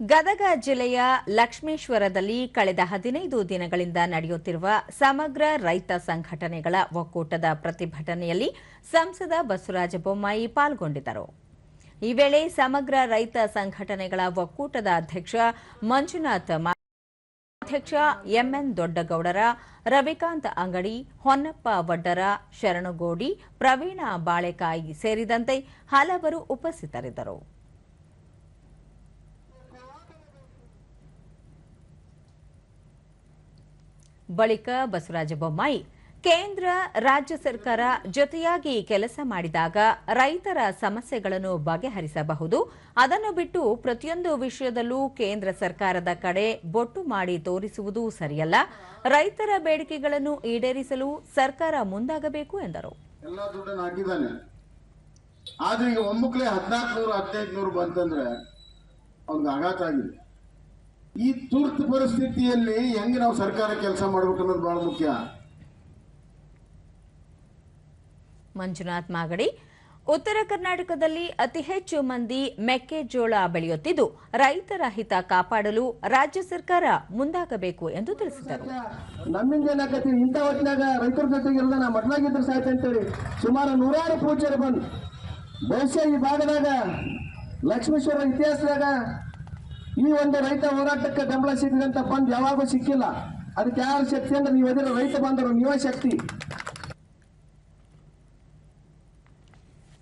ಗದಗ ಜಿಲ್ಲೆಯ ಲಕ್ಷ್ಮೇಶ್ವರದಲ್ಲಿ ಕಳೆದ ಹದಿನೈದು ದಿನಗಳಿಂದ ನಡೆಯುತ್ತಿರುವ ಸಮಗ್ರ ರೈತ ಸಂಘಟನೆಗಳ ಒಕ್ಕೂಟದ ಪ್ರತಿಭಟನೆಯಲ್ಲಿ ಸಂಸದ ಬಸವರಾಜ ಬೊಮ್ಮಾಯಿ ಪಾಲ್ಗೊಂಡಿದ್ದರು. ಈ ವೇಳೆ ಸಮಗ್ರ ರೈತ ಸಂಘಟನೆಗಳ ಒಕ್ಕೂಟದ ಅಧ್ಯಕ್ಷ ಮಂಜುನಾಥ್ ಅಧ್ಯಕ್ಷ ಎಂಎನ್ ದೊಡ್ಡಗೌಡರ, ರವಿಕಾಂತ್ ಅಂಗಡಿ, ಹೊನ್ನಪ್ಪ ವಡ್ಡರ, ಶರಣಗೋಡಿ, ಪ್ರವೀಣ ಬಾಳೆಕಾಯಿ ಸೇರಿದಂತೆ ಹಲವರು ಉಪಸ್ಥಿತರಿದ್ದರು. ಬಳಿಕ ಬಸವರಾಜ ಬೊಮ್ಮಾಯಿ ಕೇಂದ್ರ ರಾಜ್ಯ ಸರ್ಕಾರ ಜೊತೆಯಾಗಿ ಕೆಲಸ ಮಾಡಿದಾಗ ರೈತರ ಸಮಸ್ಯೆಗಳನ್ನು ಬಗೆಹರಿಸಬಹುದು. ಅದನ್ನು ಬಿಟ್ಟು ಪ್ರತಿಯೊಂದು ವಿಷಯದಲ್ಲೂ ಕೇಂದ್ರ ಸರ್ಕಾರದ ಕಡೆ ಬೊಟ್ಟು ಮಾಡಿ ತೋರಿಸುವುದು ಸರಿಯಲ್ಲ. ರೈತರ ಬೇಡಿಕೆಗಳನ್ನು ಈಡೇರಿಸಲು ಸರ್ಕಾರ ಮುಂದಾಗಬೇಕು ಎಂದರು. ಆದ್ರೆ ಈಗ ಒಮ್ಮುಕ್ಲೆ ಹದಿನಾಲ್ಕು ನೂರು ಹದಿನೈದು ನೂರು ಬಂತಂದ್ರೆ ಅವ್ನಿಗೆ ಆಘಾತ ಆಗಿದೆ. ಈ ತುರ್ತು ಪರಿಸ್ಥಿತಿಯಲ್ಲಿ ಹೆಂಗೆ ನಾವು ಸರ್ಕಾರ ಕೆಲಸ ಮಾಡ್ಬೇಕು ಅನ್ನೋದು ಬಹಳ ಮುಖ್ಯ. ಮಂಜುನಾಥ್ ಮಾಗಡಿ ಉತ್ತರ ಕರ್ನಾಟಕದಲ್ಲಿ ಅತಿ ಹೆಚ್ಚು ಮಂದಿ ಮೆಕ್ಕೆಜೋಳ ಬೆಳೆಯುತ್ತಿದ್ದು ರೈತರ ಹಿತ ಕಾಪಾಡಲು ರಾಜ್ಯ ಸರ್ಕಾರ ಮುಂದಾಗಬೇಕು ಎಂದು ತಿಳಿಸಿದರು. ನಮ್ಮಿಂದ ಏನಾಗತ್ತೆ ಇಂಥ ಹೊತ್ತಿನಾಗ ರೈತರ ಜೊತೆಗೆ ನಾ ಮಡ್ಲಾಗಿದ್ರು ಸಾಯ್ತು ಅಂತೇಳಿ ಸುಮಾರು ನೂರಾರು ಪೂಜಾರಿ ಬಂದು ಬಹುಶಃ ಈ ಭಾಗದಾಗ ಲಕ್ಷ್ಮೇಶ್ವರ ಇತಿಹಾಸದಾಗ ಈ ಒಂದು ರೈತ ಹೋರಾಟಕ್ಕೆ ಬೆಂಬಲ ಸಿಕ್ಕಿದಂತ ಬಂದ್ ಯಾವಾಗೂ ಸಿಕ್ಕಿಲ್ಲ. ಅದಕ್ಕೆ ಯಾರು ಶಕ್ತಿ ಅಂದ್ರೆ ನೀವು ಎದುರು ರೈತ ಬಂದರು, ನೀವೇ ಶಕ್ತಿ.